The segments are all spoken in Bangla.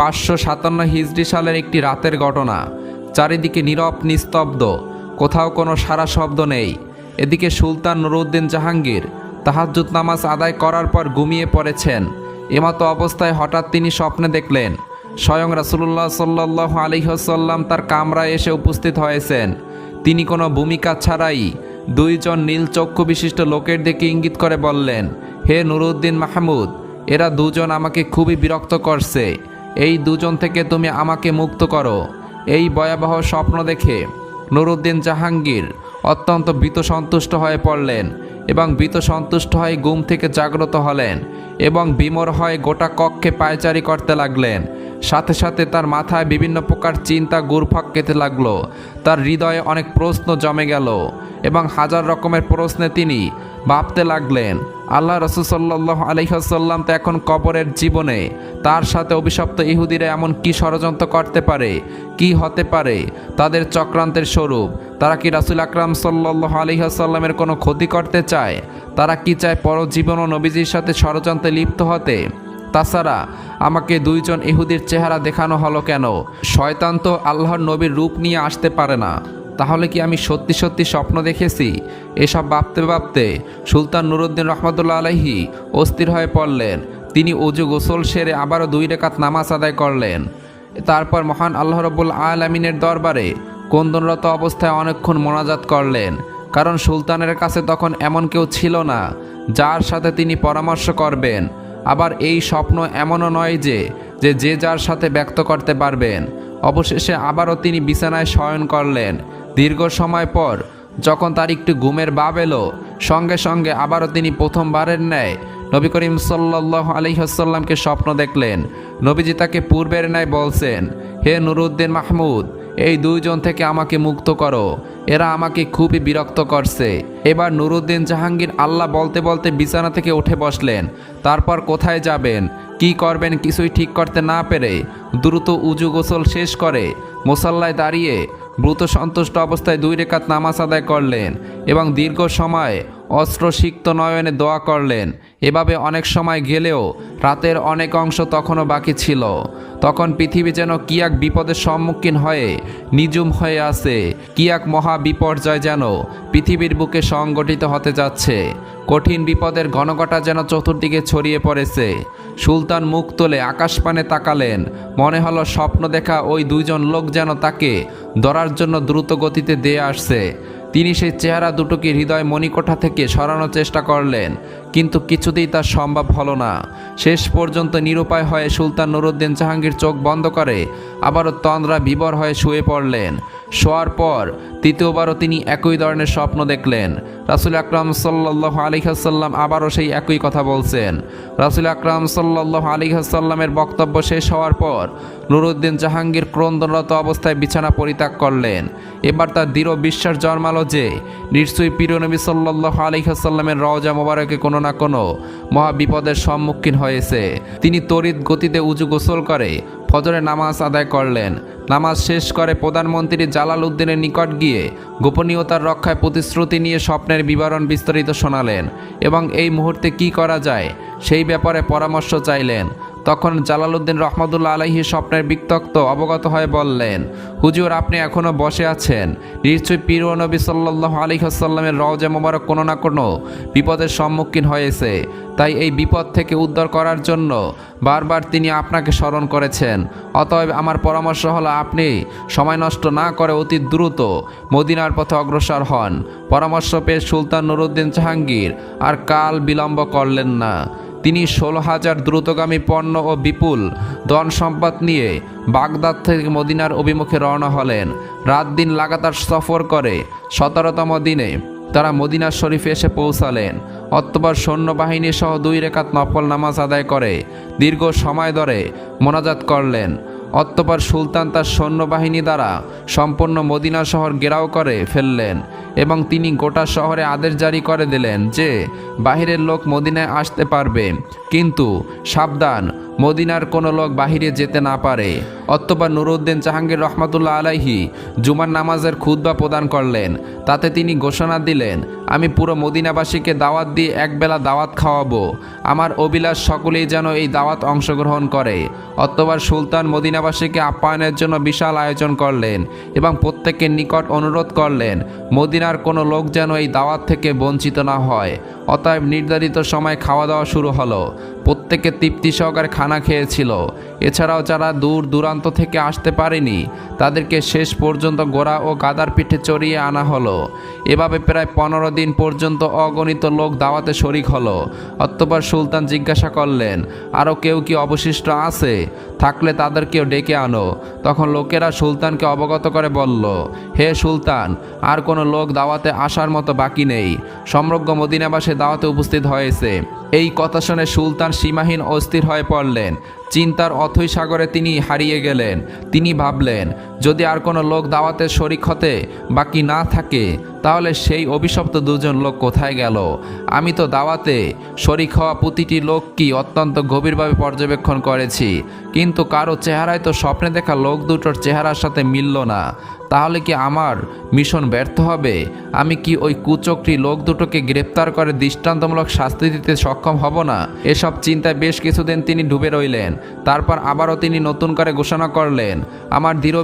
পাঁচশো সাতান্ন হিজড়ি সালের একটি রাতের ঘটনা। চারিদিকে নীরব, নিস্তব্ধ। কোথাও কোনো সারা শব্দ নেই। এদিকে সুলতান নুরুদ্দিন জাহাঙ্গীর তাহাজ্জুদ নামাজ আদায় করার পর ঘুমিয়ে পড়েছেন। এমতো অবস্থায় হঠাৎ তিনি স্বপ্নে দেখলেন, স্বয়ং রাসুল্লাহ সাল্লাহ আলিহসাল্লাম তার কামরায় এসে উপস্থিত হয়েছেন। তিনি কোনো ভূমিকা ছাড়াই দুইজন নীল চক্ষু বিশিষ্ট লোকের দিকে ইঙ্গিত করে বললেন, হে নুরুদ্দিন মাহমুদ, এরা দুজন আমাকে খুবই বিরক্ত করছে। এই দুজন থেকে তুমি আমাকে মুক্ত করো। এই ভয়াবহ স্বপ্ন দেখে নুরুদ্দিন জাহাঙ্গীর অত্যন্ত ভীত সন্তুষ্ট হয়ে পড়লেন এবং ভীত সন্তুষ্ট হয়ে ঘুম থেকে জাগ্রত হলেন এবং বিমর হয়ে গোটা কক্ষে পায়চারি করতে লাগলেন। সাথে সাথে তার মাথায় বিভিন্ন প্রকার চিন্তা গুরফাক খেতে লাগল। তার হৃদয়ে অনেক প্রশ্ন জমে গেল। এবং হাজার রকমের প্রশ্নে তিনি ভাবতে লাগলেন, আল্লাহ রসুল্লাহ আলহিহাসাল্লাম তো এখন কবরের জীবনে, তার সাথে অভিশপ্ত ইহুদিরা এমন কি ষড়যন্ত্র করতে পারে, কি হতে পারে, তাদের চক্রান্তের স্বরূপ, তারা কি রাসুল আকরাম সাল্লাহ আলহিহাসাল্লামের কোনো ক্ষতি করতে চায়, তারা কি চায় পরজীবন ও নবীজির সাথে ষড়যন্ত্রে লিপ্ত হতে? তাছাড়া, আমাকে দুইজন ইহুদির চেহারা দেখানো হলো কেন? শয়তান তো আল্লাহর নবীর রূপ নিয়ে আসতে পারে না। তাহলে কি আমি সত্যি সত্যি স্বপ্ন দেখেছি? এসব ভাবতে ভাবতে সুলতান নুরুদ্দিন রহমতুল্লা আলহি অস্থির হয়ে পড়লেন। তিনি অজু গোসল সেরে আবারও দুই রেখাত নামাজ আদায় করলেন। তারপর মহান আল্লাহ রবুল আলমিনের দরবারে কন্দনরত অবস্থায় অনেকক্ষণ মোনাজাত করলেন। কারণ সুলতানের কাছে তখন এমন কেউ ছিল না, যার সাথে তিনি পরামর্শ করবেন। আবার এই স্বপ্ন এমনও নয় যে যে যার সাথে ব্যক্ত করতে পারবেন। অবশেষে আবারও তিনি বিছানায় শয়ন করলেন। দীর্ঘ সময় পর, যখন তার একটু ঘুমের বাব এলো, সঙ্গে সঙ্গে আবারও তিনি প্রথমবারের ন্যায় নবী করিম সাল্লাহ আলহিহাসাল্লামকে স্বপ্ন দেখলেন। নবীজি তাকে পূর্বের ন্যায় বলছেন, হে নুরুদ্দিন মাহমুদ এই দুইজন থেকে আমাকে মুক্ত করো। এরা আমাকে খুবই বিরক্ত করছে। এবার নুরুদ্দিন জাহাঙ্গীর আল্লাহ বলতে বলতে বিছানা থেকে উঠে বসলেন। তারপর কোথায় যাবেন? কি করবেন কিছুই ঠিক করতে না পেরে দ্রুত উজু গোসল শেষ করে মোসাল্লায় দাঁড়িয়ে ব্রুত সন্তুষ্ট অবস্থায় দুই রেখাত নামাজ আদায় করলেন এবং দীর্ঘ সময় অস্ত্র সিক্ত নয়নে দোয়া করলেন। এভাবে অনেক সময় গেলেও রাতের অনেক অংশ তখনও বাকি ছিল। তখন পৃথিবী যেন কি এক বিপদের সম্মুখীন হয়ে নিজুম হয়ে আছে কি এক মহা বিপর্যয় যেন পৃথিবীর বুকে সংগঠিত হতে যাচ্ছে। কঠিন বিপদের ঘনঘটা যেন চতুর্দিকে ছড়িয়ে পড়েছে। সুলতান মুখ তোলে আকাশপানে তাকালেন। মনে হলো স্বপ্ন দেখা ওই দুইজন লোক যেন তাকে ধরার জন্য দ্রুত গতিতে দিয়ে আসছে। তিনি সেই চেহারা দুটোকে হৃদয় মণিকোঠা থেকে সরানোর চেষ্টা করলেন, কিন্তু কিছুতেই তা সম্ভব হলো না। শেষ পর্যন্ত নিরুপায় হয়ে সুলতান নুরুদ্দিন জাহাঙ্গীর চোখ বন্ধ করে আবারও তন্দ্রা বিবর হয়ে শুয়ে পড়লেন। শোয়ার পর তৃতীয়বারও তিনি একই ধরনের স্বপ্ন দেখলেন। রাসুল আকরাম সাল্লাহ আলিহাসাল্লাম আবারও সেই একই কথা বলছেন। রাসুল আকরাম সাল্লাহ আলিহাসাল্লামের বক্তব্য শেষ হওয়ার পর নুরুদ্দিন জাহাঙ্গীর ক্রন্দনরত অবস্থায় বিছানা পরিত্যাগ করলেন। এবার তার দৃঢ় বিশ্বাস জন্মালো যে নিশ্চয়ই প্রিয়নবী সাল্লাহ আলিহাসাল্লামের রওজা মোবারকে কোনো না কোনো মহা বিপদের সম্মুখীন হয়েছে। তিনি তড়িৎ গতিতে উঁচু গোসল করে, ফজরে নামাজ আদায় করলেন। নামাজ শেষ করে প্রধানমন্ত্রী জালাল উদ্দিনের নিকট গিয়ে গোপনীয়তার রক্ষায় প্রতিশ্রুতি নিয়ে স্বপ্নের বিবরণ বিস্তারিত শোনালেন এবং এই মুহূর্তে কি করা যায় সেই ব্যাপারে পরামর্শ চাইলেন। তখন জালালউদ্দিন রহমতুল্লা আলহী স্বপ্নের বিক্তক্ত অবগত হয়ে বললেন, হুজুর, আপনি এখনও বসে আছেন। নিশ্চয়ই পীর নবী সাল্লাহ আলিহাসাল্লামের রওজা মোবারক কোনো না কোনো বিপদের সম্মুখীন হয়েছে। তাই এই বিপদ থেকে উদ্ধার করার জন্য বারবার তিনি আপনাকে স্মরণ করেছেন। অতএব আমার পরামর্শ হলো আপনি সময় নষ্ট না করে অতি দ্রুত মদিনার পথে অগ্রসর হন। পরামর্শ পেয়ে সুলতান নুরুদ্দিন জাহাঙ্গীর আর কাল বিলম্ব করলেন না। তিনি ষোলো হাজার দ্রুতগামী পণ্য ও বিপুল ধন সম্পদ নিয়ে বাগদাদ থেকে মদিনার অভিমুখে রওনা হলেন। রাত দিন লাগাতার সফর করে সতেরোতম দিনে তারা মদিনা শরীফে এসে পৌঁছালেন। অতপর সৈন্যবাহিনী সহ দুই রেখাত নফল নামাজ আদায় করে দীর্ঘ সময় ধরে মোনাজাত করলেন। অতঃপর সুলতান তার সৈন্যবাহিনী দ্বারা সম্পূর্ণ মদিনা শহর ঘেরাও করে ফেললেন এবং তিনি গোটা শহরে আদেশ জারি করে দিলেন যে, বাহিরের লোক মদিনায় আসতে পারবে, কিন্তু সাবধান, মদিনার কোনো লোক বাহিরে যেতে না পারে। অতঃপর নুরুদ্দিন জাহাঙ্গীর রহমতুল্লাহ আলাইহি জুমার নামাজের খুতবা প্রদান করলেন। তাতে তিনি ঘোষণা দিলেন, আমি পুরো মদিনাবাসীকে দাওয়াত দিয়ে একবেলা দাওয়াত খাওয়াবো। আমার অবিলাস সকলেই যেন এই দাওয়াত অংশগ্রহণ করে। অতঃপর সুলতান মদিনাবাসীকে আপ্যায়নের জন্য বিশাল আয়োজন করলেন এবং প্রত্যেকের নিকট অনুরোধ করলেন, মদিনার কোনো লোক যেন এই দাওয়াত থেকে বঞ্চিত না হয়। অতএব নির্ধারিত সময় খাওয়া দাওয়া শুরু হলো। প্রত্যেকে তৃপ্তি সহকারে খানা খেয়েছিল। এছাড়াও যারা দূর দূরান্ত থেকে আসতে পারেনি। তাদেরকে শেষ পর্যন্ত গোড়া ও গাদার পিঠে চড়িয়ে আনা হলো। এভাবে প্রায় পনেরো দিন পর্যন্ত অগণিত লোক দাওয়াতে শরিক হলো। অতঃপর সুলতান জিজ্ঞাসা করলেন আরও কেউ কি অবশিষ্ট আছে? থাকলে তাদেরকেও ডেকে আনো। তখন লোকেরা সুলতানকে অবগত করে বলল, হে সুলতান, আর কোনো লোক দাওয়াতে আসার মতো বাকি নেই। সমগ্র মদিনাবাসে দাওয়াতে উপস্থিত হয়েছে। এই কথা শুনে সুলতান সীমাহীন অস্থির হয়ে পড়লেন। চিন্তার অথৈ সাগরে তিনি হারিয়ে গেলেন। তিনি ভাবলেন যদি আর কোনো লোক দাওয়াতে শরিক হতে বাকি না থাকে, তাহলে সেই অভিশপ্ত দুজন লোক কোথায় গেল? আমি তো দাওয়াতে শরিক হওয়া প্রতিটি লোক কি অত্যন্ত গভীরভাবে পর্যবেক্ষণ করেছি, কিন্তু কারও চেহারায় তো স্বপ্নে দেখা লোক দুটোর চেহারার সাথে মিলল না। তাহলে কি আমার মিশন ব্যর্থ হবে? আমি কি ওই কুচক্রি লোক দুটোকে গ্রেপ্তার করে দৃষ্টান্তমূলক শাস্তি দিতে সক্ষম হব না? এসব চিন্তায় বেশ কিছুদিন তিনি ডুবে রইলেন, তারপর আবারও তিনি নতুন করে ঘোষণা করলেন, আমার দৃঢ়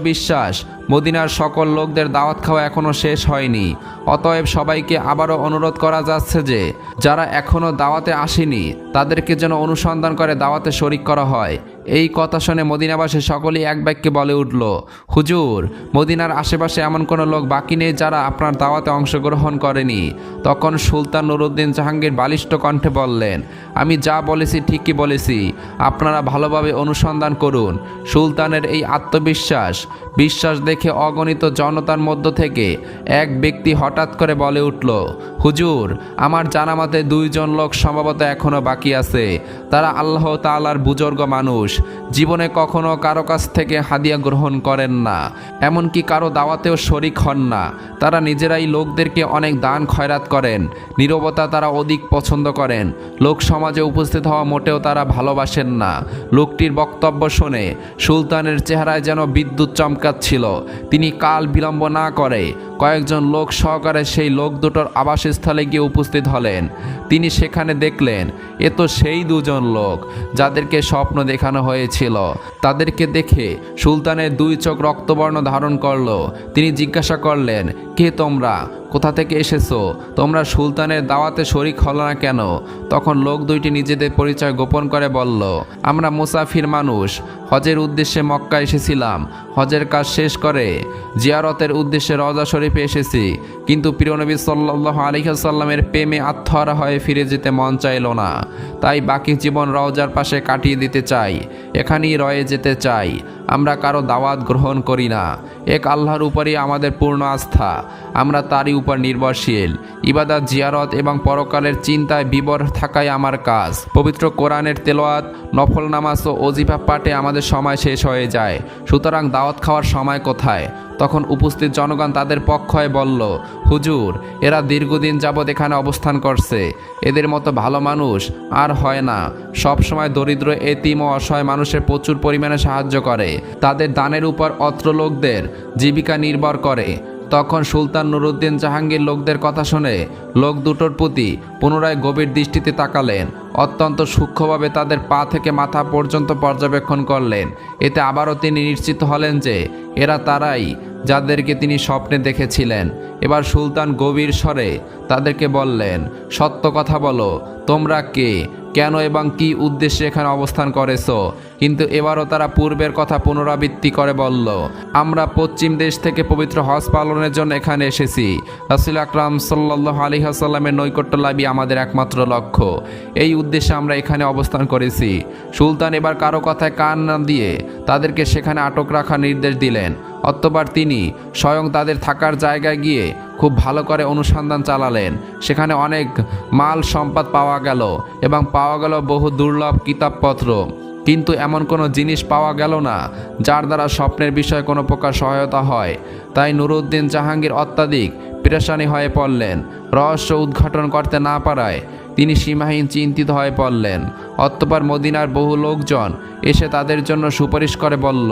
মদিনার সকল লোকদের দাওয়াত খাওয়া এখনও শেষ হয়নি। অতএব সবাইকে আবারও অনুরোধ করা যাচ্ছে যে, যারা এখনও দাওয়াতে আসেনি, তাদেরকে যেন অনুসন্ধান করে দাওয়াতে শরিক করা হয়। এই কথা শুনে মদিনাবাসী সকলেই এক বাক্যে বলে উঠল, হুজুর, মদিনার আশেপাশে এমন কোনো লোক বাকি নেই যারা আপনার দাওয়াতে অংশগ্রহণ করেনি। তখন সুলতান নুরুদ্দিন জাহাঙ্গীর বালিষ্ঠ কণ্ঠে বললেন, আমি যা বলেছি ঠিকই বলেছি, আপনারা ভালোভাবে অনুসন্ধান করুন। সুলতানের এই আত্মবিশ্বাস, বিশ্বাস দেখে অগণিত জনতার মধ্য থেকে এক ব্যক্তি হঠাৎ করে বলে উঠল, হুজুর, আমার জানা মতে দুইজন লোক সম্ভবত এখনও বাকি আছে। তারা আল্লাহ তাআলার বুজুর্গ মানুষ। জীবনে কখনো কারও কাছ থেকে হাদিয়া গ্রহণ করেন না, এমনকি কারও দাওয়াতেও শরিক হন না। তারা নিজেরাই লোকদেরকে অনেক দান খয়রাত করেন, নীরবতা তারা অধিক পছন্দ করেন। লোক সমাজে উপস্থিত হওয়া মোটেও তারা ভালোবাসেন না। লোকটির বক্তব্য শুনে সুলতানের চেহারায় যেন বিদ্যুৎ চমকাচ্ছিল। তিনি কাল বিলম্ব না করে কয়েকজন লোক সহকারে সেই লোক দুটোর আবাসস্থলে গিয়ে উপস্থিত হলেন। তিনি সেখানে দেখলেন, এ তো সেই দুজন লোক যাদেরকে স্বপ্ন দেখানো হয়েছিল। তাদেরকে দেখে সুলতানের দুই চোখ রক্তবর্ণ ধারণ করল। তিনি জিজ্ঞাসা করলেন কে তোমরা? কোথা থেকে এসেছ? তোমরা সুলতানের দাওয়াতে শরিক হলো না কেন? তখন লোক দুইটি নিজেদের পরিচয় গোপন করে বলল, আমরা মুসাফির মানুষ। হজের উদ্দেশ্যে মক্কা এসেছিলাম। হজের কাজ শেষ করে জিয়ারতের উদ্দেশ্যে রজা শরীফে এসেছি। কিন্তু প্রিয়নবী সাল্লাহ আলিহাসাল্লামের প্রেমে আত্মহারা হয়ে ফিরে যেতে মন চাইল না। তাই বাকি জীবন রওজার পাশে কাটিয়ে দিতে চাই। এখানেই রয়ে যেতে চাই। আমরা কারও দাওয়াত গ্রহণ করি না। এক আল্লাহর উপরই আমাদের পূর্ণ আস্থা। আমরা তারই উপর নির্ভরশীল। ইবাদত, জিয়ারত এবং পরকালের চিন্তায় বিবর থাকাই আমার কাজ। পবিত্র কোরআনের তেলোয়াত নফল নামাজ ও অজিফা পাঠে আমাদের সময় শেষ হয়ে যায়। সুতরাং দাওয়াত খাওয়ার সময় কোথায়? তখন উপস্থিত জনগণ তাদের পক্ষ হয়ে বলল, হুজুর, এরা দীর্ঘদিন যাবৎ এখানে অবস্থান করছে। এদের মতো ভালো মানুষ আর হয় না। সব সময় দরিদ্র, এতিম ও অসহায় মানুষের প্রচুর পরিমাণে সাহায্য করে। তাদের দানের উপর অত্র লোকদের জীবিকা নির্ভর করে। তখন সুলতান নুরুদ্দিন জাহাঙ্গীর লোকদের কথা শুনে লোক দুটোর প্রতি পুনরায় গভীর দৃষ্টিতে তাকালেন। অত্যন্ত সূক্ষ্মভাবে তাদের পা থেকে মাথা পর্যন্ত পর্যবেক্ষণ করলেন। এতে আবারও তিনি নিশ্চিত হলেন যে এরা তারাই যাদেরকে তিনি স্বপ্নে দেখেছিলেন। এবার সুলতান গভীর স্বরে তাদেরকে বললেন, সত্য কথা বলো, তোমরা কে, কেন এবং কি উদ্দেশ্যে এখানে অবস্থান করেছ? কিন্তু এবারও তারা পূর্বের কথা পুনরাবৃত্তি করে বলল, আমরা পশ্চিম দেশ থেকে পবিত্র হজ পালনের জন্য এখানে এসেছি। রাসুল আকরাম সাল্লাহ আলী আসাল্লামের নৈকট্য লাভই আমাদের একমাত্র লক্ষ্য। এই উদ্দেশ্যে আমরা এখানে অবস্থান করেছি। সুলতান এবার কারও কথায় কান না দিয়ে তাদেরকে সেখানে আটক রাখার নির্দেশ দিলেন। অতঃপর তিনি স্বয়ং তাদের থাকার জায়গায় গিয়ে খুব ভালো করে অনুসন্ধান চালালেন। সেখানে অনেক মাল সম্পদ পাওয়া গেল এবং পাওয়া গেল বহু দুর্লভ কিতাবপত্র। কিন্তু এমন কোনো জিনিস পাওয়া গেল না, যার দ্বারা স্বপ্নের বিষয়ে কোনো প্রকার সহায়তা হয়। তাই নুরুদ্দিন জাহাঙ্গীর অত্যাধিক পেরেশানি হয়ে পড়লেন, রহস্য উদ্ঘাটন করতে না পারায় তিনি সীমাহীন চিন্তিত হয়ে পড়লেন। অতপর মদিনার বহু লোকজন এসে তাদের জন্য সুপারিশ করে বলল,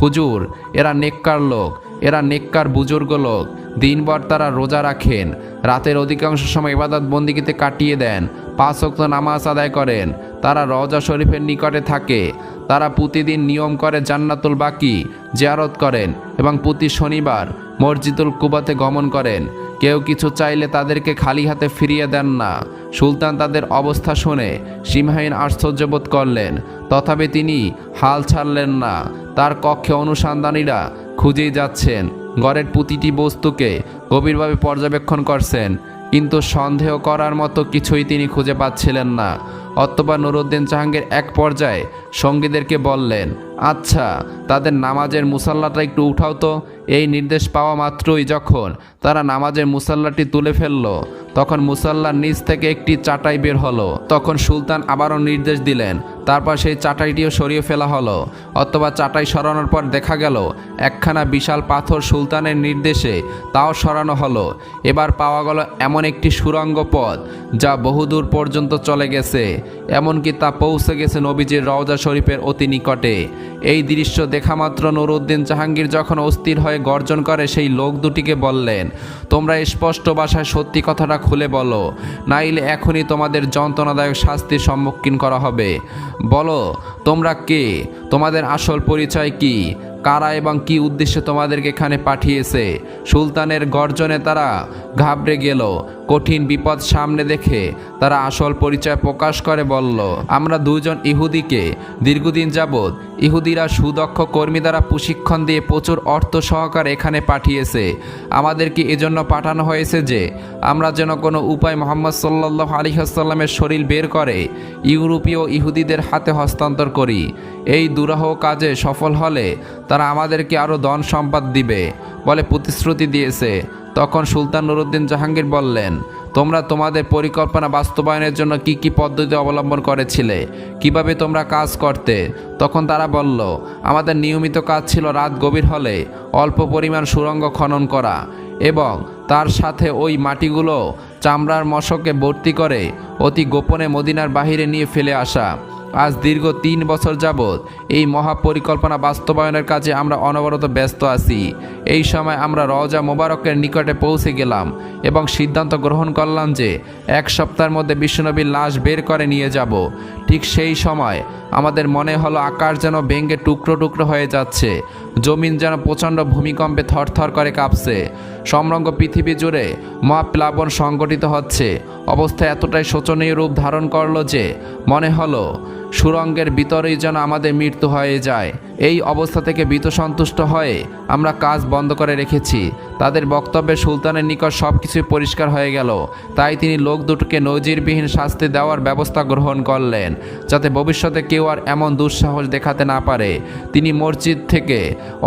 হুজুর, এরা নেককার লোক এরা নেককার বুজুর্গ লোক। দিনভর তারা রোজা রাখেন। রাতের অধিকাংশ সময় ইবাদত বন্দিগিতে কাটিয়ে দেন। পাঁচ অক্ত নামাজ আদায় করেন। তারা রওজা শরীফের নিকটে থাকে। তারা প্রতিদিন নিয়ম করে জান্নাতুল বাকি, জিয়ারত করেন এবং প্রতি শনিবার মসজিদুল কুবাতে গমন করেন। কেউ কিছু চাইলে তাদেরকে খালি হাতে ফিরিয়ে দেন না। সুলতান তাদের অবস্থা শুনে সীমাহীন আশ্চর্য বোধ করলেন। তথাপি তিনি হাল ছাড়লেন না। তার কক্ষে অনুসন্ধানীরা খুঁজেই যাচ্ছেন। ঘরের প্রতিটি বস্তুকে গভীরভাবে পর্যবেক্ষণ করছেন, কিন্তু সন্দেহ করার মতো কিছুই তিনি খুঁজে পাচ্ছিলেন না। অথবা নুরুদ্দিন জাহাঙ্গীর এক পর্যায়ে সঙ্গীদেরকে বললেন আচ্ছা তাদের নামাজের মুসাল্লাটা একটু উঠাও তো। এই নির্দেশ পাওয়া মাত্রই যখন তারা নামাজের মুসাল্লাটি তুলে ফেলল, তখন মুসাল্লার নিচ থেকে একটি চাটাই বের হলো। তখন সুলতান আবারও নির্দেশ দিলেন, তারপর সেই চাটাইটিও সরিয়ে ফেলা হলো। অথবা চাটাই সরানোর পর দেখা গেল, একখানা বিশাল পাথর সুলতানের নির্দেশে তাও সরানো হলো। এবার পাওয়া গেল এমন একটি সুরঙ্গ পথ, যা বহুদূর পর্যন্ত চলে গেছে। এমনকি তা পৌঁছে গেছে নবীজির রওজা শরীফের অতি নিকটে। এই দৃশ্য দেখা মাত্র নুরুদ্দিন জাহাঙ্গীর যখন অস্থির হয়ে গর্জন করে, সেই লোক দুটিকে বললেন, তোমরা স্পষ্ট ভাষায় সত্যি কথাটা খুলে বলো, নাইলে এখনই তোমাদের যন্ত্রণাদায়ক শাস্তির সম্মুখীন করা হবে। বলো, তোমরা কে? তোমাদের আসল পরিচয় কি? কারা এবং কি উদ্দেশ্যে তোমাদেরকে এখানে পাঠিয়েছে? সুলতানের গর্জনে তারা ঘাবড়ে গেল, কঠিন বিপদ সামনে দেখে তারা আসল পরিচয় প্রকাশ করে বলল, আমরা দুজন ইহুদিকে দীর্ঘদিন যাবৎ ইহুদিরা সুদক্ষ কর্মী দ্বারা প্রশিক্ষণ দিয়ে প্রচুর অর্থ সহকারে এখানে পাঠিয়েছে। আমাদেরকে এজন্য পাঠানো হয়েছে যে, আমরা যেন কোনো উপায় মোহাম্মদ সাল্লাহ আলিহাসাল্লামের শরীর বের করে ইউরোপীয় ইহুদিদের হাতে হস্তান্তর করি। এই দুরাহ কাজে সফল হলে তারা আমাদেরকে আরও ধন সম্পদ দিবে বলে প্রতিশ্রুতি দিয়েছে। তখন সুলতান নুরুদ্দিন জাহাঙ্গীর বললেন, তোমরা তোমাদের পরিকল্পনা বাস্তবায়নের জন্য কি কি পদ্ধতি অবলম্বন করেছিলে? কীভাবে তোমরা কাজ করতে? তখন তারা বলল, আমাদের নিয়মিত কাজ ছিল রাত গভীর হলে অল্প পরিমাণ সুরঙ্গ খনন করা এবং তার সাথে ওই মাটিগুলো চামড়ার মশকে ভর্তি করে অতি গোপনে মদিনার বাহিরে নিয়ে ফেলে আসা। আজ দীর্ঘ তিন বছর যাবৎ এই মহাপরিকল্পনা বাস্তবায়নের কাজে আমরা অনবরত ব্যস্ত আছি। এই সময় আমরা রওজা মোবারকের নিকটে পৌঁছে গেলাম এবং সিদ্ধান্ত গ্রহণ করলাম যে এক সপ্তাহের মধ্যে বিশ্বনবীর লাশ বের করে নিয়ে যাব। ঠিক সেই সময় আমাদের মনে হলো আকাশ যেন ভেঙ্গে টুকরো টুকরো হয়ে যাচ্ছে। জমিন যেন প্রচণ্ড ভূমিকম্পে থরথর করে কাঁপছে। সমরঙ্গ পৃথিবী জুড়ে মহাপ্লাবন সংগঠিত হচ্ছে। অবস্থা এতটাই শোচনীয় রূপ ধারণ করল যে মনে হলো সুরঙ্গের ভিতরেই যেন আমাদের মৃত্যু হয়ে যায়। এই অবস্থা থেকে ভীত সন্তুষ্ট হয়ে আমরা কাজ বন্ধ করে রেখেছি। তাদের বক্তব্যে সুলতানের নিকট সব কিছুই পরিষ্কার হয়ে গেল। তাই তিনি লোক দুটোকে নজিরবিহীন শাস্তি দেওয়ার ব্যবস্থা গ্রহণ করলেন, যাতে ভবিষ্যতে কেউ আর এমন দুঃসাহস দেখাতে না পারে। তিনি মসজিদ থেকে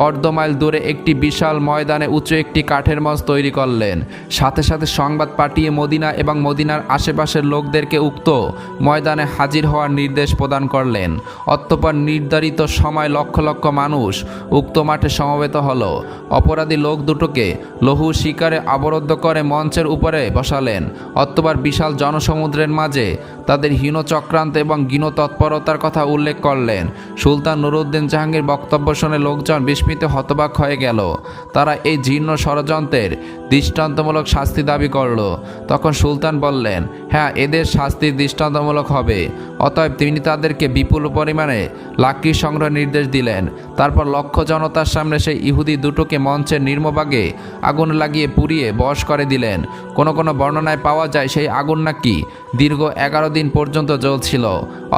অর্ধ মাইল দূরে একটি বিশাল ময়দানে উঁচু একটি কাঠের মঞ্চ তৈরি করলেন। সাথে সাথে সংবাদ পাঠিয়ে মদিনা এবং মদিনার আশেপাশের লোকদেরকে উক্ত ময়দানে হাজির হওয়ার নির্দেশ করলেন। অতঃপর নির্ধারিত সময় লক্ষ লক্ষ মানুষ উক্ত মাঠে সমবেত হলো। অপরাধী লোক দুটোকে লহু শিকারে আবরদ্ধ করে মঞ্চের উপরে বসালেন। অতঃপর বিশাল জনসমুদ্রের মাঝে তাদের হীন চক্রান্ত এবং গীন তৎপরতার কথা উল্লেখ করলেন। সুলতান নুরুদ্দিন জাহাঙ্গীর বক্তব্য শুনে লোকজন বিস্মিত হতবাক হয়ে গেল। তারা এই জীর্ণ ষড়যন্ত্রের দৃষ্টান্তমূলক শাস্তি দাবি করল। তখন সুলতান বললেন হ্যাঁ এদের শাস্তি দৃষ্টান্তমূলক হবে। অতএব তিনি তাদেরকে বিপুল পরিমাণে লাকড়ি সংগ্রহ নির্দেশ দিলেন। তারপর লক্ষ জনতার সামনে সেই ইহুদি দুটোকে মঞ্চের নির্মভাগে আগুন লাগিয়ে পুড়িয়ে বশ করে দিলেন। কোনো কোনো বর্ণনায় পাওয়া যায় সেই আগুন নাকি দীর্ঘ এগারো দিন পর্যন্ত জ্বলছিল।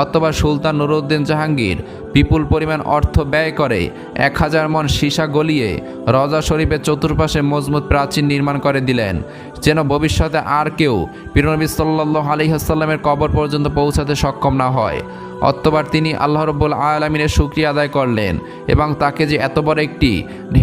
অথবা সুলতান নুরুদ্দিন জাহাঙ্গীর বিপুল পরিমাণ অর্থ ব্যয় করে এক হাজার মন সীসা গলিয়ে রজা শরীফের চতুর্পাশে মজমুত প্রাচীন নির্মাণ করে দিলেন, যেন ভবিষ্যতে আর কেউ পিরনবী সাল্লাহ আলিহাসাল্লামের কবর পর্যন্ত পৌঁছাতে সক্ষম না হয়। অতবার তিনি আল্লাহ রব্বুল আলমিনের শুক্রিয়া আদায় করলেন এবং তাকে যে এত বড় একটি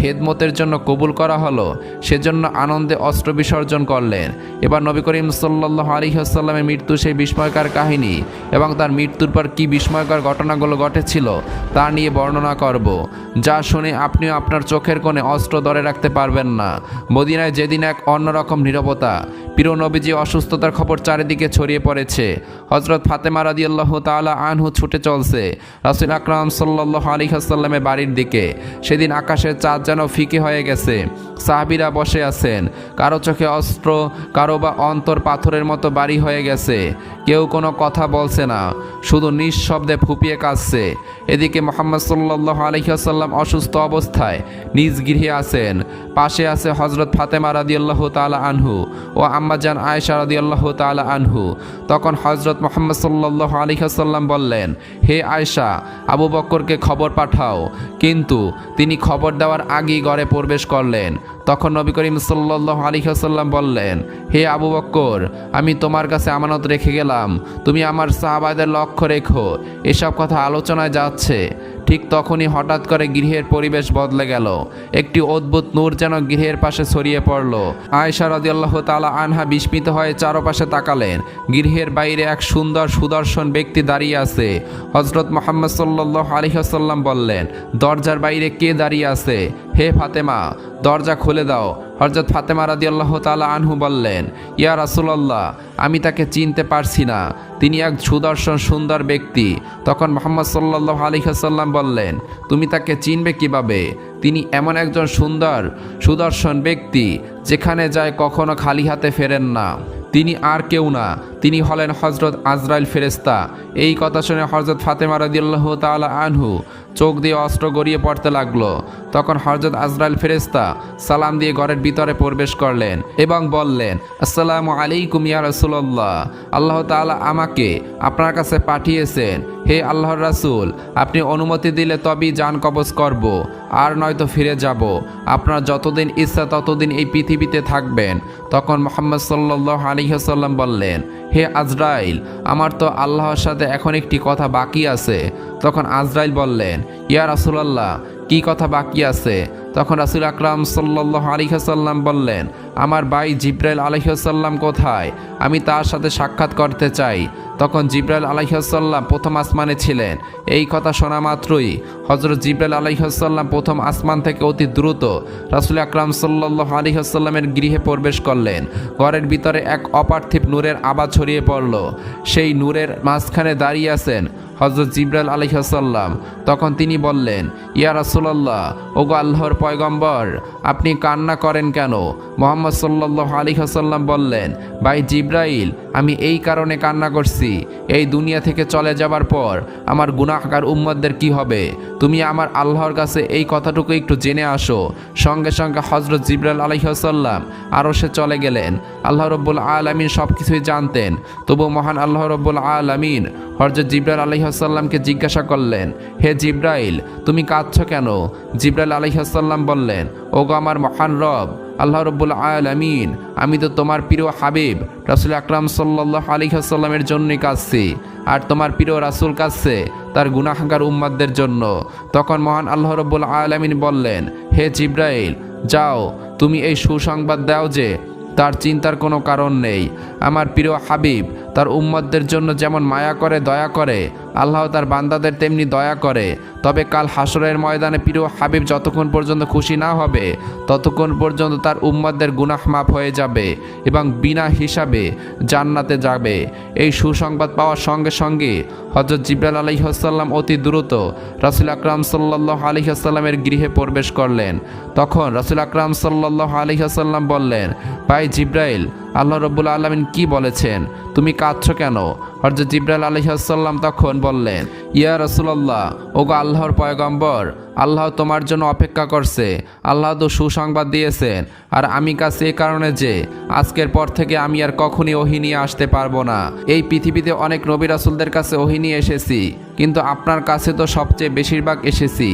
হেদমতের জন্য কবুল করা হলো, সেজন্য আনন্দে অস্ত্র বিসর্জন করলেন। এবার নবী করিম সাল্লাহ আলিহাসাল্লামের মৃত্যু সেই বিস্ময়কর কাহিনী এবং তার মৃত্যুর পর কী বিস্ময়কর ঘটনাগুলো ঘটেছিল তা নিয়ে বর্ণনা করব। যা শুনে আপনিও আপনার চোখের কোণে অস্ত্র ধরে রাখতে পারবেন না। মদিনায় যেদিন এক অন্যরকম নীরবতা প্রিয় নবীজি অসুস্থতার খবর চারিদিকে ছড়িয়ে পড়েছে। হজরত ফাতেমা রাদিয়াল্লাহু তাআলা আনহু ছুটে চলছে রাসূল আকরাম সাল্লাল্লাহু আলাইহি ওয়াসাল্লামের বাড়ির দিকে। সেদিন আকাশের চাঁদ যেন ফিকে হয়ে গেছে। সাহাবীরা বসে আছেন। কারও চোখে অস্ত্র, কারও বা অন্তর পাথরের মতো বাড়ি হয়ে গেছে। কেউ কোনো কথা বলছে না। শুধু নিঃশব্দে ফুপিয়ে কাঁদছে। এদিকে মোহাম্মদ সাল্লাল্লাহু আলাইহি ওয়াসাল্লাম অসুস্থ অবস্থায় নিজ গৃহে আছেন। পাশে আছে হজরত ফাতেমা রাদিয়াল্লাহু তাআলা আনহু ও আম্মাজান আয়েশা রাদিয়াল্লাহু তাআলা আনহু। তখন হজরত মোহাম্মদ সাল্লাল্লাহু আলাইহি ওয়াসাল্লাম বললেন, হে আয়েশা, আবু বক্করকে খবর পাঠাও। কিন্তু তিনি খবর দেওয়ার আগেই ঘরে প্রবেশ করলেন। তখন নবী করিম সাল্লাল্লাহু আলাইহি ওয়াসাল্লাম বললেন, হে আবু বক্কর, আমি তোমার কাছে আমানত রেখে গেলাম। তুমি আমার সাহাবাদের লক্ষ্য রেখো। এসব কথা আলোচনায় যাচ্ছে। ঠিক তখনই হঠাৎ করে গৃহের পরিবেশ বদলে গেল। একটি অদ্ভুত নূর যেন গৃহের পাশে ছড়িয়ে পড়ল। আয়েশা রাদিয়াল্লাহ তাআলা আনহা বিস্মিত হয়ে চারপাশে তাকালেন। গৃহের বাইরে এক সুন্দর সুদর্শন ব্যক্তি দাঁড়িয়ে আছে। হজরত মোহাম্মদ সাল্লাল্লাহু আলাইহি ওয়াসাল্লাম বললেন, দরজার বাইরে কে দাঁড়িয়ে আছে? হে ফাতেমা, দরজা খুলে দাও। হজরত ফাতেমা রাদিয়াল্লাহ তালা আনহু বললেন, ইয়া রাসুলাল্লাহ, আমি তাকে চিনতে পারছি না। তিনি এক সুদর্শন সুন্দর ব্যক্তি। তখন মোহাম্মদ সাল্লাহ আলিহাসাল্লাম বললেন, তুমি তাকে চিনবে কীভাবে? তিনি এমন একজন সুন্দর, সুদর্শন ব্যক্তি, যেখানে যায় কখনো খালি হাতে ফেরেন না। তিনি আর কেউ না। তিনি হলেন হজরত আজরাইল ফেরেস্তা এই কথা শুনে হজরত ফাতেমা রাদিয়াল্লাহ তাআলা আনহু চোখ দিয়ে অস্ত্র গড়িয়ে পড়তে লাগল। তখন হজরত আজরাইল ফেরেস্তা সালাম দিয়ে ঘরের ভিতরে প্রবেশ করলেন এবং বললেন, আসসালামু আলাইকুম ইয়া রাসূলুল্লাহ। আল্লাহ তাআলা আমাকে আপনার কাছে পাঠিয়েছেন। হে আল্লাহর রাসূল, আপনি অনুমতি দিলে তবেই যান কবজ করব, আর নয়তো ফিরে যাব। আপনার যতদিন ইচ্ছা ততদিন এই পৃথিবীতে থাকবেন। তখন মোহাম্মদ সাল্লাল্লাহু আলাইহি ওয়াসাল্লাম বললেন হে আজরাইল, আমার তো আল্লাহর সাথে এখন একটি কথা বাকি আছে। তখন আজরাইল বললেন, ইয়া রাসূলুল্লাহ কি কথা বাকি আছে? তখন রাসুল আকরাম সাল্লাহ আলিহাসাল্লাম বললেন, আমার ভাই জিব্রাইল আলহিহাসাল্লাম কোথায়? আমি তার সাথে সাক্ষাৎ করতে চাই। তখন জিব্রাইল আলহিহাসাল্লাম প্রথম আসমানে ছিলেন। এই কথা শোনা মাত্রই হজরত জিব্রাইল আলহিহাসাল্লাম প্রথম আসমান থেকে অতি দ্রুত রাসুল আকরাম সাল্লাহ আলিহাসাল্লামের গৃহে প্রবেশ করলেন। ঘরের ভিতরে এক অপার্থিব নূরের আবাজ ছড়িয়ে পড়ল। সেই নূরের মাঝখানে দাঁড়িয়ে আছেন হজরত জিব্রাইল আলহিহাসাল্লাম তখন তিনি বললেন, ইয়া রাসুলাল্লাহ, ওগো আল্লাহর পয়গম্বর, আপনি কান্না করেন কেন? মোহাম্মদ সাল্লাহ আলিহাসাল্লাম বললেন, ভাই জিব্রাইল, আমি এই কারণে কান্না করছি। এই দুনিয়া থেকে চলে যাবার পর আমার গুনাহগার উম্মদদের কি হবে? তুমি আমার আল্লাহর কাছে এই কথাটুকু একটু জেনে আসো। সঙ্গে সঙ্গে হজরত জিব্রাইল আলহিহাসাল্লাম আরও সে চলে গেলেন। আল্লাহ রব্বুল আলমিন সব কিছুই জানতেন। তবু মহান আল্লাহ রব্বুল আলমিন হরজত জিব্রাইল আলহিহাসাল্লামকে জিজ্ঞাসা করলেন, হে জিব্রাইল, তুমি কাঁদছ কেন? জিব্রাইল আলহিহাসাল্লাম বললেন, ওগো আমার মহান রব, আল্লাহ রব্বুল আলমিন, আমি তো তোমার প্রিয় হাবিব, রাসুল আকরাম সাল্লাহ আলিহাসাল্লামের জন্যই কাঁদছি, আর তোমার প্রিয় রাসুল কাঁদছে তার গুনাহাঙ্গার উম্মাদদের জন্য। তখন মহান আল্লাহ রব্বুল আলমিন বললেন, হে জিব্রাইল, যাও, তুমি এই সুসংবাদ দাও যে তার চিন্তার কোনো কারণ নেই। আমার প্রিয় হাবিব তার উম্মতদের জন্য যেমন মায়া করে, দয়া করে, আল্লাহ তার বান্দাদের তেমনি দয়া করে। তবে কাল হাসরের ময়দানে প্রিয় হাবিব যতক্ষণ পর্যন্ত খুশি না হবে, ততক্ষণ পর্যন্ত তার উম্মতদের গুনাহ মাফ হয়ে যাবে এবং বিনা হিসাবে জান্নাতে যাবে। এই সুসংবাদ পাওয়ার সঙ্গে সঙ্গে হজরত জিব্রাল আলহিহাসাল্লাম অতি দ্রুত রাসুল আকরাম সাল্লাহ আলহিহাসাল্লামের গৃহে প্রবেশ করলেন। তখন রাসুল আকরাম সাল্লাহ আলহিহাসাল্লাম বললেন, ভাই জিব্রাইল আল্লাহ রব্বুল আলমিন কি বলেছেন? তুমি কাঁদছ কেন? হরজত জিব্রাইল আলহিহাসাল্লাম তখন বললেন, ইয়া রসুল্লাহ ওগো আল্লাহর পয়গম্বর, আল্লাহ তোমার জন্য অপেক্ষা করছে, আল্লাহ তো সুসংবাদ দিয়েছেন, আর আমি কাছে এ কারণে যে, আজকের পর থেকে আমি আর কখনই ওহি নিয়ে আসতে পারব না। এই পৃথিবীতে অনেক নবী রাসুলদের কাছে ওহি নিয়ে এসেছি, কিন্তু আপনার কাছে তো সবচেয়ে বেশিরভাগ এসেছি।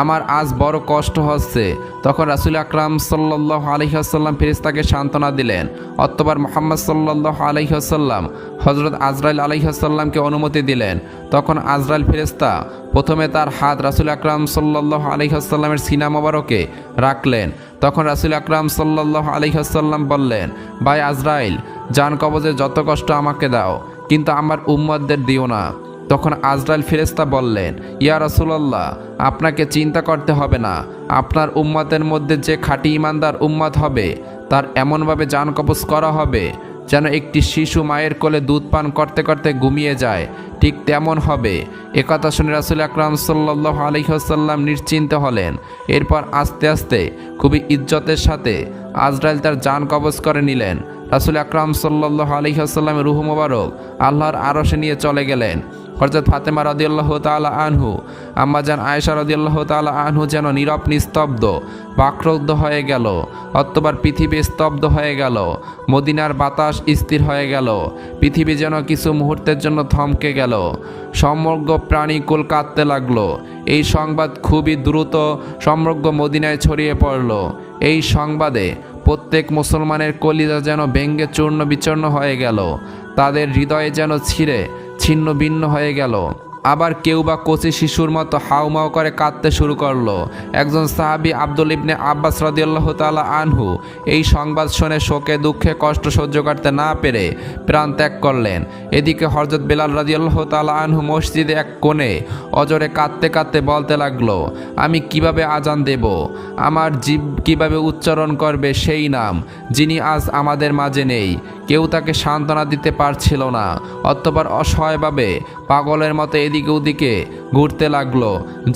আমার আজ বড় কষ্ট হচ্ছে। তখন রাসুল আকরাম সাল্লাহ আলহিহাসাল্লাম ফেরিস্তাকে সান্ত্বনা দিলেন। অতবার মোহাম্মদ সাল্লাহ আলহিহাসাল্লাম হজরত আজরাইল আলহিহাসাল্লামকে অনুমতি দিলেন। তখন আজরাইল ফেরিস্তা প্রথমে তার হাত রাসুল আকরাম সাল্লাহ আলহিহাসাল্লামের সিনা মোবারকে রাখলেন। তখন রাসুল আকরাম সাল্লাহ আলহিহাসাল্লাম বললেন, ভাই আজরাইল, জান কবজে যত কষ্ট আমাকে দাও, কিন্তু আমার উম্মদদের দিও না। তখন আজরাইল ফেরেস্তা বললেন, ইয়া রাসূলুল্লাহ, আপনাকে চিন্তা করতে হবে না। আপনার উম্মাতের মধ্যে যে খাঁটি ইমানদার উম্মাত হবে, তার এমনভাবে যান কবজ করা হবে যেন একটি শিশু মায়ের কোলে দুধ পান করতে করতে ঘুমিয়ে যায়। ঠিক তেমন হবে। একথা শুনে রাসুল আকরাম সাল্লাহ আলহিহাসাল্লাম নিশ্চিন্ত হলেন। এরপর আস্তে আস্তে খুবই ইজ্জতের সাথে আজরাইল তার যান কবজ করে নিলেন। রাসুল আকরাম সাল্লাহ আলহিহাসাল্লামের রুহু মোবারক আল্লাহর আরশে নিয়ে চলে গেলেন। হরজত ফাতেমা রদিয়াল্লাহ তালা আনহু, আম্মাজান আয়েশা রদিয়াল্লাহ তালা আনহু যেন নীরব নিস্তব্ধ, বাক্রুদ্ধ হয়ে গেল অত্যবার পৃথিবী স্তব্ধ হয়ে গেল, মদিনার বাতাস স্থির হয়ে গেল, পৃথিবী যেন কিছু মুহূর্তের জন্য থমকে গেল, সমগ্র প্রাণীকুল কাঁদতে লাগল। এই সংবাদ খুবই দ্রুত সমগ্র মদিনায় ছড়িয়ে পড়ল। এই সংবাদে প্রত্যেক মুসলমানের কলিজা যেন ব্যঙ্গে চূর্ণ বিচূর্ণ হয়ে গেল, তাদের হৃদয়ে যেন ছিঁড়ে, ছিন্ন ভিন্ন হয়ে গেল। আবার কেউ বা কচি শিশুর মতো হাউমাউ করে কাঁদতে শুরু করল। একজন সাহাবি আব্দুল ইবনে আব্বাস রদিয়াল্লাহ তালা আনহু এই সংবাদ শুনে শোকে, দুঃখে, কষ্ট সহ্য করতে না পেরে প্রাণ ত্যাগ করলেন। এদিকে হরজত বেলাল রাদিয়াল্লাহ তালা আনহু মসজিদে এক কোণে অজরে কাঁদতে কাঁদতে বলতে লাগল, আমি কীভাবে আজান দেব? আমার জীব কীভাবে উচ্চারণ করবে সেই নাম, যিনি আজ আমাদের মাঝে নেই। কেউ তাকে সান্ত্বনা দিতে পারছিল না, অতঃপর অসহায়ভাবে পাগলের মতো এদিকে ওদিকে ঘুরতে লাগল।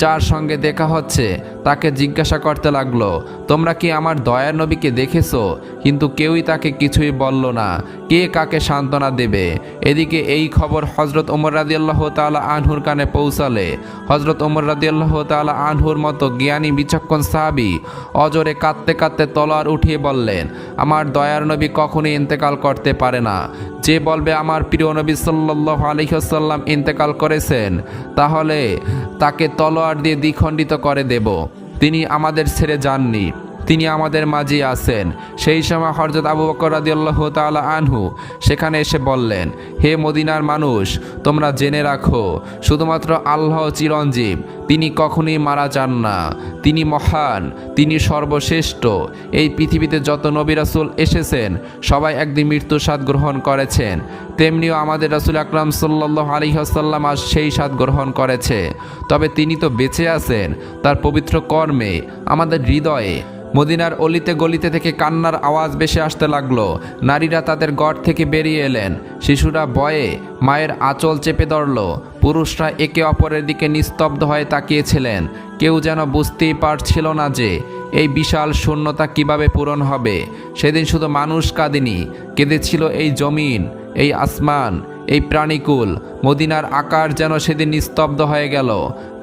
যার সঙ্গে দেখা হচ্ছে, তাকে জিজ্ঞাসা করতে লাগল, তোমরা কি আমার দয়ার নবীকে দেখেছ? কিন্তু কেউই তাকে কিছুই বলল না। কে কাকে সান্ত্বনা দেবে? এদিকে এই খবর হজরত ওমর রাদিয়াল্লাহ তালা আনহুর কানে পৌঁছালে। হজরত ওমর রাদিয়াল্লাহ তালা আনহুর মতো জ্ঞানী, বিচক্ষণ সাহাবি অজরে কাঁদতে কাঁদতে তলোয়ার উঠিয়ে বললেন, আমার দয়ার নবী কখনই ইন্তেকাল করতে পারে না। যে বলবে, আমার প্রিয় নবী সাল্লাহ আলহিহসাল্লাম ইন্তেকাল করেছেন, তাহলে তাকে তলোয়ার দিয়ে দ্বিখণ্ডিত করে দেব। তিনি আমাদের ছেড়ে যাননি। তিনি আমাদের মাঝে আছেন। সেই সময় হরজত আবু বকর রাদিয়াল্লাহু তাআলা আনহু সেখানে এসে বললেন, হে মদিনার মানুষ, তোমরা জেনে রাখো, শুধুমাত্র আল্লাহ চিরঞ্জীব, তিনি কখনোই মারা যান না। তিনি মহান, তিনি সর্বশ্রেষ্ঠ। এই পৃথিবীতে যত নবী রাসূল এসেছেন, সবাই একদিন মৃত্যুর স্বাদ গ্রহণ করেছেন। তেমনিও আমাদের রাসুল আকরাম সাল্লাল্লাহু আলাইহি ওয়াসাল্লাম আজ সেই স্বাদ গ্রহণ করেছে। তবে তিনি তো বেঁচে আছেন, তার পবিত্র কর্মে, আমাদের হৃদয়ে মদিনার অলিতে গলিতে থেকে কান্নার আওয়াজ বেশি আসতে লাগল। নারীরা তাদের গড় থেকে বেরিয়ে এলেন। শিশুরা বয়ে মায়ের আঁচল চেপে ধরল। পুরুষরা একে অপরের দিকে নিস্তব্ধ হয়ে তাকিয়েছিলেন। কেউ যেন বুঝতেই পারছিল না যে, এই বিশাল শূন্যতা কীভাবে পূরণ হবে। সেদিন শুধু মানুষ কাঁদেনি, কেঁদেছিল এই জমিন, এই আসমান এই প্রাণীকুল, মদিনার আকার যেন সেদিন নিস্তব্ধ হয়ে গেল।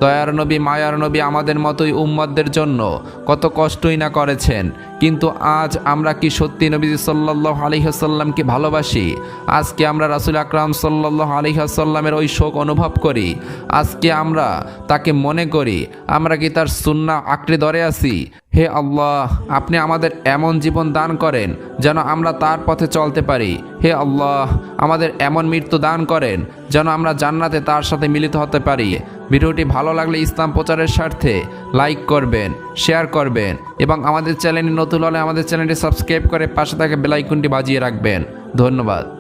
দয়ার নবী, মায়ার নবী আমাদের মতোই উম্মদদের জন্য কত কষ্টই না করেছেন। কিন্তু আজ আমরা কি সত্যি নবী সাল্লাহ আলিহাসাল্লামকে ভালোবাসি? আজকে আমরা রাসুল আকরাম সাল্লাহ আলিহাসাল্লামের ওই শোক অনুভব করি। আজকে আমরা তাকে মনে করি। আমরা কি তার সুন্না আঁকড়ে ধরে আছি? হে আল্লাহ, আপনি আমাদের এমন জীবন দান করেন যেন আমরা তার পথে চলতে পারি। হে আল্লাহ, আমাদের এমন মৃত্যু দান করেন যেন আমরা জান্নাতে তার সাথে মিলিত হতে পারি। ভিডিওটি ভালো লাগলে ইসলাম প্রচারের স্বার্থে লাইক করবেন, শেয়ার করবেন এবং আমাদের চ্যানেলে নতুন হলে আমাদের চ্যানেলটি সাবস্ক্রাইব করে পাশে থাকা বেলাইকনটি বাজিয়ে রাখবেন। ধন্যবাদ।